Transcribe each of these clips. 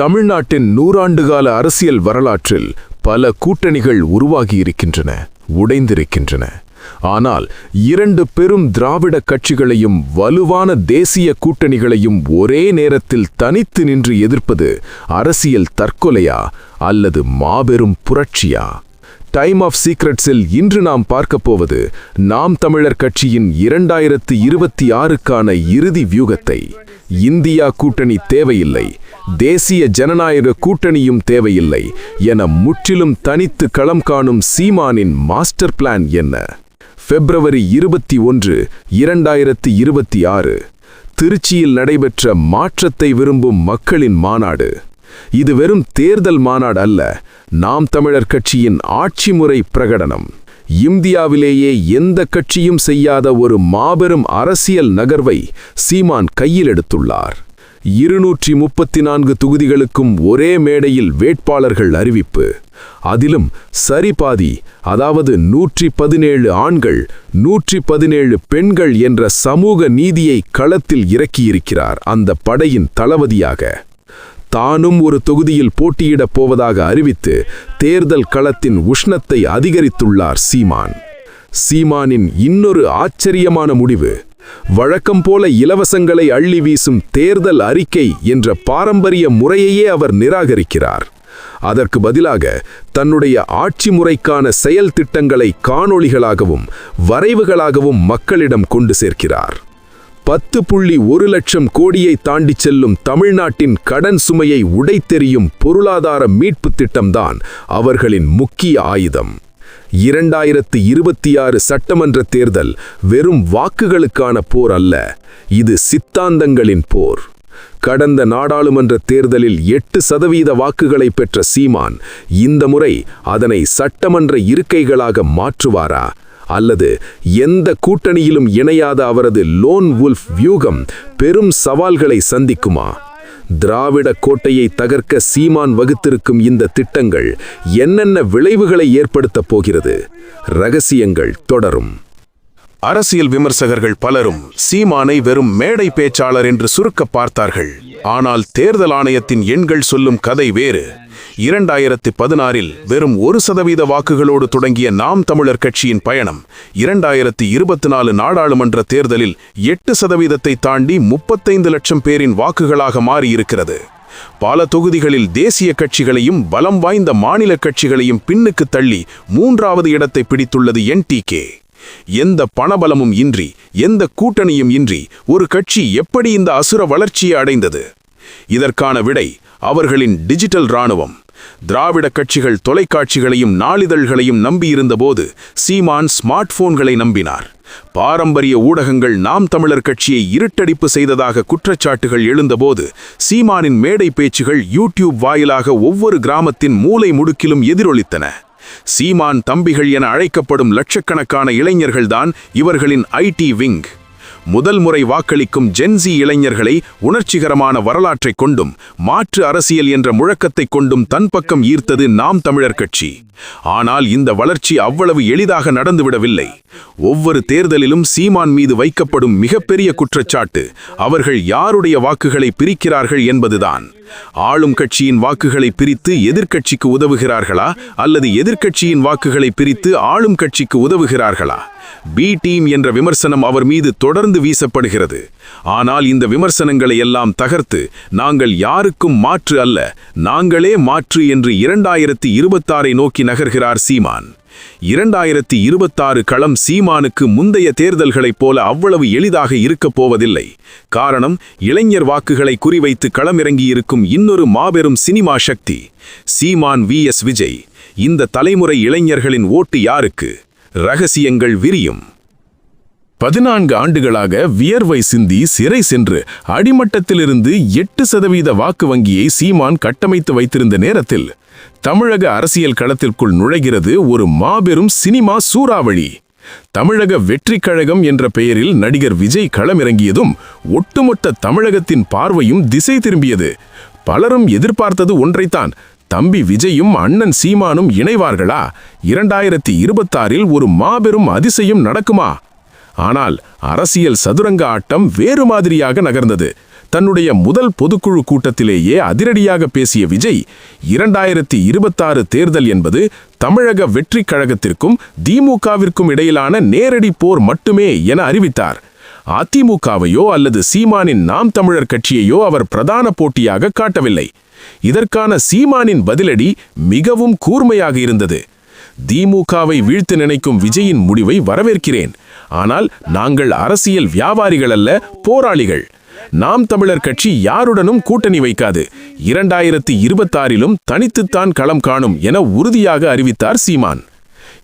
தமிழ்நாட்டின் நூறாண்டுகால அரசியல் வரலாற்றில் பல கூட்டணிகள் உருவாகியிருக்கின்றன உடைந்திருக்கின்றன. ஆனால் இரண்டு பெரும் திராவிட கட்சிகளையும் வலுவான தேசிய கூட்டணிகளையும் ஒரே நேரத்தில் தனித்து நின்று எதிர்ப்பது அரசியல் தற்கொலையா அல்லது மாபெரும் புரட்சியா? டைம் ஆஃப் சீக்ரெட்ஸில் இன்று நாம் பார்க்கப் போவது நாம் தமிழர் கட்சியின் இரண்டாயிரத்து இருபத்தி ஆறுக்கான இறுதி வியூகத்தை. இந்தியா கூட்டணி தேவையில்லை. தேசிய ஜனநாயக கூட்டணியும் தேவையில்லை என முற்றிலும் தனித்து களம் காணும் சீமானின் மாஸ்டர் பிளான் என்ன? பிப்ரவரி இருபத்தி ஒன்று இரண்டாயிரத்து இருபத்தி ஆறு. திருச்சியில் நடைபெற்ற மாற்றத்தை விரும்பும் மக்களின் மாநாடு. இது வெறும் தேர்தல் மாநாடு அல்ல நாம் தமிழர் கட்சியின் ஆட்சி முறை பிரகடனம். இந்தியாவிலேயே எந்த கட்சியும் செய்யாத ஒரு மாபெரும் அரசியல் நகர்வை சீமான் கையில் எடுத்துள்ளார். இருநூற்றி முப்பத்தி நான்கு தொகுதிகளுக்கும் ஒரே மேடையில் வேட்பாளர்கள் அறிவிப்பு. அதிலும் சரிபாதி அதாவது நூற்றி பதினேழு ஆண்கள் நூற்றி பதினேழு பெண்கள் என்ற சமூக நீதியை களத்தில் இறக்கியிருக்கிறார் அந்த படையின் தளபதியாக. தானும் ஒரு தொகுதியில் போட்டியிடப் போவதாக அறிவித்து தேர்தல் களத்தின் உஷ்ணத்தை அதிகரித்துள்ளார் சீமான். சீமானின் இன்னொரு ஆச்சரியமான முடிவு வழக்கம் போல இலவசங்களை அள்ளி வீசும் தேர்தல் அறிக்கை என்ற பாரம்பரிய முறையையே அவர் நிராகரிக்கிறார். அதற்கு பதிலாக தன்னுடைய ஆட்சி முறைக்கான செயல் திட்டங்களை காணொளிகளாகவும் வரைவுகளாகவும் மக்களிடம் கொண்டு சேர்க்கிறார். பத்து புள்ளி ஒரு லட்சம் கோடியை தாண்டிச் செல்லும் தமிழ்நாட்டின் கடன் சுமையை உடைத்தெறியும் பொருளாதார மீட்புத் திட்டம்தான் அவர்களின் முக்கிய ஆயுதம். இரண்டாயிரத்து இருபத்தி ஆறு சட்டமன்ற தேர்தல் வெறும் வாக்குகளுக்கான போர் அல்ல இது சித்தாந்தங்களின் போர். கடந்த நாடாளுமன்ற தேர்தலில் எட்டு சதவீத வாக்குகளை பெற்ற சீமான் இந்த முறை அதனை சட்டமன்ற இருக்கைகளாக மாற்றுவாரா? அல்லது எந்த கூட்டணியிலும் இணையாத அவரது லோன் வுல்ஃப் வியூகம் பெரும் சவால்களை சந்திக்குமா? திராவிட கோட்டையை தகர்க்க சீமான் வகுத்திருக்கும் இந்த திட்டங்கள் என்னென்ன விளைவுகளை ஏற்படுத்தப் போகிறது? ரகசியங்கள் தொடரும். அரசியல் விமர்சகர்கள் பலரும் சீமானை வெறும் மேடை பேச்சாளர் என்று சுருக்க பார்த்தார்கள். ஆனால் தேர்தல் ஆணையத்தின் எண்கள் சொல்லும் கதை வேறு. இரண்டாயிரத்தி பதினாறில் வெறும் ஒரு சதவீத வாக்குகளோடு தொடங்கிய நாம் தமிழர் கட்சியின் பயணம் இரண்டாயிரத்தி இருபத்தி நாலு நாடாளுமன்ற தேர்தலில் எட்டு சதவீதத்தை தாண்டி முப்பத்தைந்து லட்சம் பேரின் வாக்குகளாக மாறியிருக்கிறது. பல தொகுதிகளில் தேசிய கட்சிகளையும் பலம் வாய்ந்த மாநில கட்சிகளையும் பின்னுக்கு தள்ளி மூன்றாவது இடத்தை பிடித்துள்ளது என்டிகே எந்த பணபலமும் இன்றி எந்த கூட்டணியும் இன்றி ஒரு கட்சி எப்படி இந்த அசுர வளர்ச்சியை அடைந்தது? இதற்கான விடை அவர்களின் டிஜிட்டல் இராணுவம். திராவிட கட்சிகள் தொலைக்காட்சிகளையும் நாளிதழ்களையும் நம்பியிருந்தபோது சீமான் ஸ்மார்ட் போன்களை நம்பினார். பாரம்பரிய ஊடகங்கள் நாம் தமிழர் கட்சியை இருட்டடிப்பு செய்ததாக குற்றச்சாட்டுகள் எழுந்தபோது சீமானின் மேடை பேச்சுகள் யூடியூப் வாயிலாக ஒவ்வொரு கிராமத்தின் மூலை முடுக்கிலும் எதிரொலித்தன. சீமான் தம்பிகள் என அழைக்கப்படும் லட்சக்கணக்கான இளைஞர்கள்தான் இவர்களின் ஐடி விங். முதல் முறை வாக்களிக்கும் ஜென்சி இளைஞர்களை உணர்ச்சிகரமான வரலாற்றைக் கொண்டும் மாற்று அரசியல் என்ற முழக்கத்தைக் கொண்டும் தன் பக்கம் ஈர்த்தது நாம் தமிழர் கட்சி. ஆனால் இந்த வளர்ச்சி அவ்வளவு எளிதாக நடந்துவிடவில்லை. ஒவ்வொரு தேர்தலிலும் சீமான் மீது வைக்கப்படும் மிகப்பெரிய குற்றச்சாட்டு அவர்கள் யாருடைய வாக்குகளை பிரிக்கிறார்கள் என்பதுதான். ஆளும் கட்சியின் வாக்குகளை பிரித்து எதிர்க்கட்சிக்கு உதவுகிறார்களா அல்லது எதிர்க்கட்சியின் வாக்குகளை பிரித்து ஆளும் கட்சிக்கு உதவுகிறார்களா? பி டீம் என்ற விமர்சனம் அவர் மீது தொடர்ந்து வீசப்படுகிறது. ஆனால் இந்த விமர்சனங்களை எல்லாம் தகர்த்து நாங்கள் யாருக்கும் மாற்று அல்ல நாங்களே மாற்று என்று இரண்டாயிரத்தி இருபத்தாறை நோக்கி நகர்கிறார் சீமான். இரண்டாயிரத்தி இருபத்தாறு களம் சீமானுக்கு முந்தைய தேர்தல்களைப் போல அவ்வளவு எளிதாக இருக்கப் போவதில்லை. காரணம் இளைஞர் வாக்குகளை குறிவைத்து களமிறங்கியிருக்கும் இன்னொரு மாபெரும் சினிமா சக்தி சீமான் வி எஸ் விஜய். இந்த தலைமுறை இளைஞர்களின் ஓட்டு யாருக்கு? ரகசியங்கள் விரியும். பதினான்கு ஆண்டுகளாக வியர்வை சிந்தி சிறை சென்று அடிமட்டத்திலிருந்து எட்டு சதவீத வாக்கு வங்கியை சீமான் கட்டமைத்து வைத்திருந்த நேரத்தில் தமிழக அரசியல் களத்திற்குள் நுழைகிறது ஒரு மாபெரும் சினிமா சூறாவளி. தமிழக வெற்றிக் கழகம் என்ற பெயரில் நடிகர் விஜய் களமிறங்கியதும் ஒட்டுமொத்த தமிழகத்தின் பார்வையும் திசை திரும்பியது. பலரும் எதிர்பார்த்தது ஒன்றைத்தான். தம்பி விஜயும் அண்ணன் சீமானும் இணைவார்களா? இரண்டாயிரத்தி இருபத்தாறில் ஒரு மாபெரும் அதிசயம் நடக்குமா? ஆனால் அரசியல் சதுரங்க ஆட்டம் வேறு மாதிரியாக நகர்ந்தது. தன்னுடைய முதல் பொதுக்குழு கூட்டத்திலேயே அதிரடியாக பேசிய விஜய் இரண்டாயிரத்தி இருபத்தாறு தேர்தல் என்பது தமிழக வெற்றிக் கழகத்திற்கும் திமுகவிற்கும் இடையிலான நேரடி போர் மட்டுமே என அறிவித்தார். அதிமுகவையோ அல்லது சீமானின் நாம் தமிழர் கட்சியையோ அவர் பிரதான போட்டியாக காட்டவில்லை. இதற்கான சீமானின் பதிலடி மிகவும் கூர்மையாக இருந்தது. திமுகவை வீழ்த்து நினைக்கும் விஜயின் முடிவை வரவேற்கிறேன். ஆனால் நாங்கள் அரசியல் வியாபாரிகள் அல்ல போராளிகள். நாம் தமிழர் கட்சி யாருடனும் கூட்டணி வைக்காது. இரண்டாயிரத்தி இருபத்தாறிலும் தனித்துத்தான் களம் காணும் என உறுதியாக அறிவித்தார் சீமான்.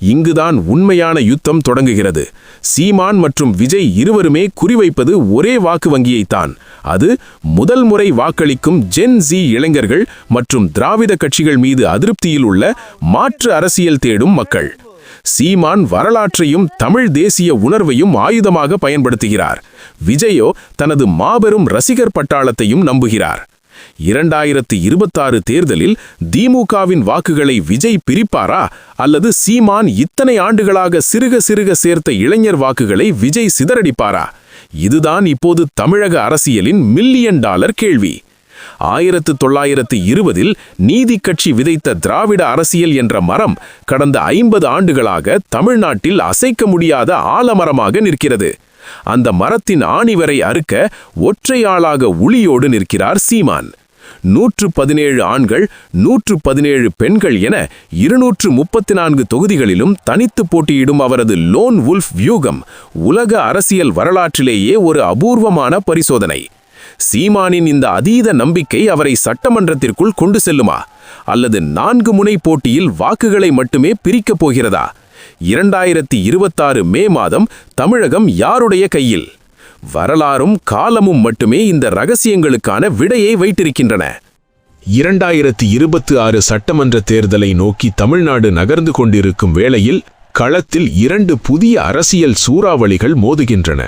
இங்குதான் உண்மையான யுத்தம் தொடங்குகிறது. சீமான் மற்றும் விஜய் இருவருமே குறிவைப்பது ஒரே வாக்கு வங்கியைத்தான் அது முதல் முறை வாக்களிக்கும் ஜென் ஜி இளைஞர்கள் மற்றும் திராவிட கட்சிகள் மீது அதிருப்தியில் உள்ள மாற்று அரசியல் தேடும் மக்கள். சீமான் வரலாற்றையும் தமிழ் தேசிய உணர்வையும் ஆயுதமாக பயன்படுத்துகிறார். விஜயோ தனது மாபெரும் ரசிகர் பட்டாளத்தையும் நம்புகிறார். இரண்டாயிரத்து இருபத்தாறு தேர்தலில் திமுகவின் வாக்குகளை விஜய் பிரிப்பாரா? அல்லது சீமான் இத்தனை ஆண்டுகளாக சிறுக சிறுக சேர்த்த இளைஞர் வாக்குகளை விஜய் சிதறடிப்பாரா? இதுதான் இப்போது தமிழக அரசியலின் மில்லியன் டாலர் கேள்வி. ஆயிரத்து தொள்ளாயிரத்து இருபதில் நீதி கட்சி விதைத்த திராவிட அரசியல் என்ற மரம் கடந்த ஐம்பது ஆண்டுகளாக தமிழ்நாட்டில் அசைக்க முடியாத ஆலமரமாக நிற்கிறது. அந்த மரத்தின் ஆணிவரை அறுக்க ஒற்றை ஆளாக உளியோடு நிற்கிறார் சீமான். நூற்று பதினேழு ஆண்கள் நூற்று பதினேழு பெண்கள் என இருநூற்று முப்பத்தி நான்கு தொகுதிகளிலும் தனித்து போட்டியிடும் அவரது லோன் வுல்ஃப் வியூகம் உலக அரசியல் வரலாற்றிலேயே ஒரு அபூர்வமான பரிசோதனை. சீமானின் இந்த அதீத நம்பிக்கை அவரை சட்டமன்றத்திற்குள் கொண்டு செல்லுமா? அல்லது நான்கு முனை போட்டியில் வாக்குகளை மட்டுமே பிரிக்கப் போகிறதா? இரண்டாயிரத்தி இருபத்தாறு மே மாதம் தமிழகம் யாருடைய கையில்? வரலாறும் காலமும் மட்டுமே இந்த ரகசியங்களுக்கான விடையை வைத்திருக்கின்றன. இரண்டாயிரத்தி இருபத்து ஆறு சட்டமன்ற தேர்தலை நோக்கி தமிழ்நாடு நகர்ந்து கொண்டிருக்கும் வேளையில் களத்தில் இரண்டு புதிய அரசியல் சூறாவளிகள் மோதுகின்றன.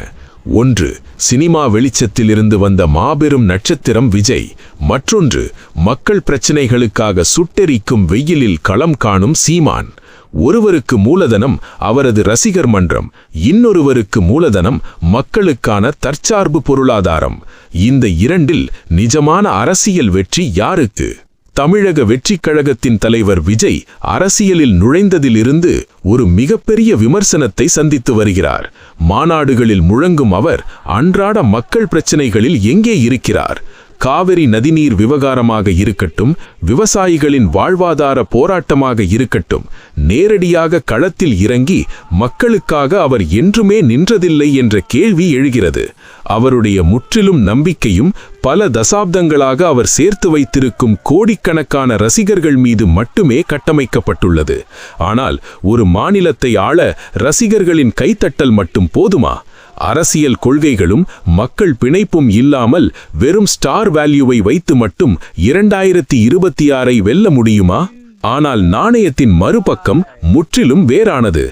ஒன்று சினிமா வெளிச்சத்தில் இருந்து வந்த மாபெரும் நட்சத்திரம் விஜய். மற்றொன்று மக்கள் பிரச்சினைகளுக்காக சுட்டெரிக்கும் வெயிலில் களம் காணும் சீமான். ஒருவருக்கு மூலதனம் அவரது ரசிகர் மன்றம் இன்னொருவருக்கு மூலதனம் மக்களுக்கான தற்சார்பு பொருளாதாரம். இந்த இரண்டில் நிஜமான அரசியல் வெற்றி யாருக்கு? தமிழக வெற்றிக் கழகத்தின் தலைவர் விஜய் அரசியலில் நுழைந்ததிலிருந்து ஒரு மிகப்பெரிய விமர்சனத்தை சந்தித்து வருகிறார். மாநாடுகளில் முழங்கும் அவர் அன்றாட மக்கள் பிரச்சினைகளில் எங்கே இருக்கிறார்? காவிரி நதிநீர் விவகாரமாக இருக்கட்டும் விவசாயிகளின் வாழ்வாதார போராட்டமாக இருக்கட்டும் நேரடியாக களத்தில் இறங்கி மக்களுக்காக அவர் என்றுமே நின்றதில்லை என்ற கேள்வி எழுகிறது. அவருடைய முற்றிலும் நம்பிக்கையும் பல தசாப்தங்களாக அவர் சேர்த்து வைத்திருக்கும் கோடிக்கணக்கான ரசிகர்கள் மீது மட்டுமே கட்டமைக்கப்பட்டுள்ளது. ஆனால் ஒரு மாநிலத்தை ஆள ரசிகர்களின் கைத்தட்டல் மட்டும் போதுமா? அரசியல் கொள்கைகளும் மக்கள் பிணைப்பும் இல்லாமல் வெறும் ஸ்டார் வேல்யூவை வைத்து மட்டும் இரண்டாயிரத்தி இருபத்தி ஆறை வெல்ல முடியுமா? ஆனால் நாணயத்தின் மறுபக்கம் முற்றிலும் வேறானது.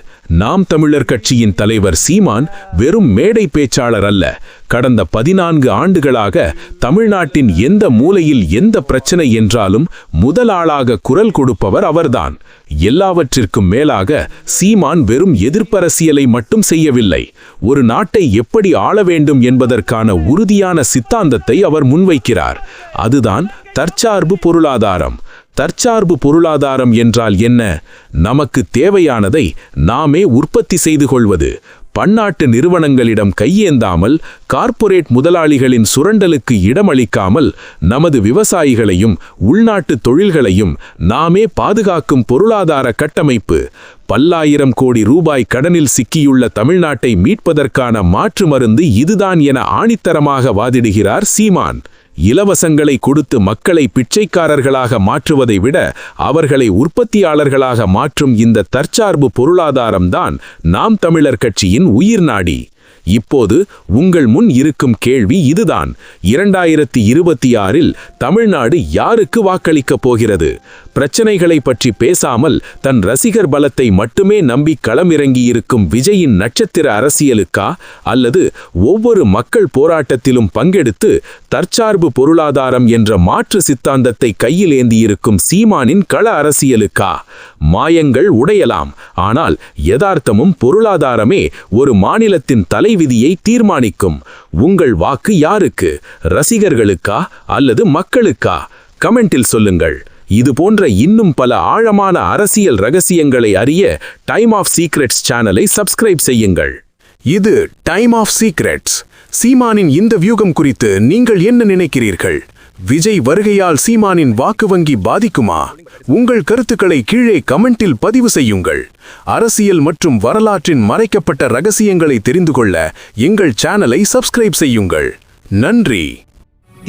நாம் தமிழர் கட்சியின் தலைவர் சீமான் வெறும் மேடை பேச்சாளர் அல்ல. கடந்த பதினான்கு ஆண்டுகளாக தமிழ்நாட்டின் எந்த மூலையில் எந்த பிரச்சனை என்றாலும் முதல் ஆளாக குரல் கொடுப்பவர் அவர்தான். எல்லாவற்றிற்கும் மேலாக சீமான் வெறும் எதிர்ப்பரசியலை மட்டும் செய்யவில்லை. ஒரு நாட்டை எப்படி ஆள வேண்டும் என்பதற்கான உறுதியான சித்தாந்தத்தை அவர் முன்வைக்கிறார். அதுதான் தற்சார்பு பொருளாதாரம். தற்சார்பு பொருளாதாரம் என்றால் என்ன? நமக்கு தேவையானதை நாமே உற்பத்தி செய்து கொள்வது. பன்னாட்டு நிறுவனங்களிடம் கையேந்தாமல் கார்ப்பரேட் முதலாளிகளின் சுரண்டலுக்கு இடமளிக்காமல் நமது விவசாயிகளையும் உள்நாட்டு தொழில்களையும் நாமே பாதுகாக்கும் பொருளாதார கட்டமைப்பு. பல்லாயிரம் கோடி ரூபாய் கடனில் சிக்கியுள்ள தமிழ்நாட்டை மீட்பதற்கான மாற்று மருந்து இதுதான் என ஆணித்தரமாக வாதிடுகிறார் சீமான். இலவசங்களை கொடுத்து மக்களை பிச்சைக்காரர்களாக மாற்றுவதை விட அவர்களை உற்பத்தியாளர்களாக மாற்றும் இந்த தற்சார்பு பொருளாதாரம்தான் நாம் தமிழர் கட்சியின் உயிர் நாடி. இப்போது உங்கள் முன் இருக்கும் கேள்வி இதுதான். இரண்டாயிரத்தி இருபத்தி ஆறில் தமிழ்நாடு யாருக்கு வாக்களிக்கப் போகிறது? பிரச்சனைகளை பற்றி பேசாமல் தன் ரசிகர் பலத்தை மட்டுமே நம்பி களமிறங்கியிருக்கும் விஜயின் நட்சத்திர அரசியலுக்கா? அல்லது ஒவ்வொரு மக்கள் போராட்டத்திலும் பங்கெடுத்து தற்சார்பு பொருளாதாரம் என்ற மாற்று சித்தாந்தத்தை கையில் ஏந்தியிருக்கும் சீமானின் கள அரசியலுக்கா? மாயங்கள் உடையலாம். ஆனால் யதார்த்தமும் பொருளாதாரமே ஒரு மாநிலத்தின் தலைவிதியை தீர்மானிக்கும். உங்கள் வாக்கு யாருக்கு? ரசிகர்களுக்கா? அல்லது மக்களுக்கா? கமெண்டில் சொல்லுங்கள். இது போன்ற இன்னும் பல ஆழமான அரசியல் ரகசியங்களை அறிய டைம் ஆஃப் சீக்ரெட்ஸ் சேனலை சப்ஸ்கிரைப் செய்யுங்கள். இது டைம் ஆஃப் சீக்ரெட்ஸ் சீமானின் இந்த வியூகம் குறித்து நீங்கள் என்ன நினைக்கிறீர்கள்? விஜய் வருகையால் சீமானின் வாக்கு வங்கி பாதிக்குமா? உங்கள் கருத்துக்களை கீழே கமெண்டில் பதிவு செய்யுங்கள். அரசியல் மற்றும் வரலாற்றின் மறைக்கப்பட்ட ரகசியங்களை தெரிந்து கொள்ள எங்கள் சேனலை சப்ஸ்கிரைப் செய்யுங்கள். நன்றி.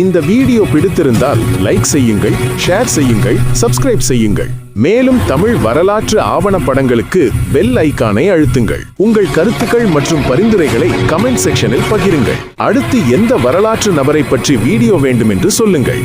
இந்த வீடியோ பிடித்திருந்தால் லைக் செய்யுங்கள் ஷேர் செய்யுங்கள் சப்ஸ்கிரைப் செய்யுங்கள். மேலும் தமிழ் வரலாற்று ஆவணப்படங்களுக்கு பெல் ஐக்கானை அழுத்துங்கள். உங்கள் கருத்துக்கள் மற்றும் பரிந்துரைகளை கமெண்ட் செக்ஷனில் பகிருங்கள். அடுத்து எந்த வரலாற்று நபரை பற்றி வீடியோ வேண்டும் என்று சொல்லுங்கள்.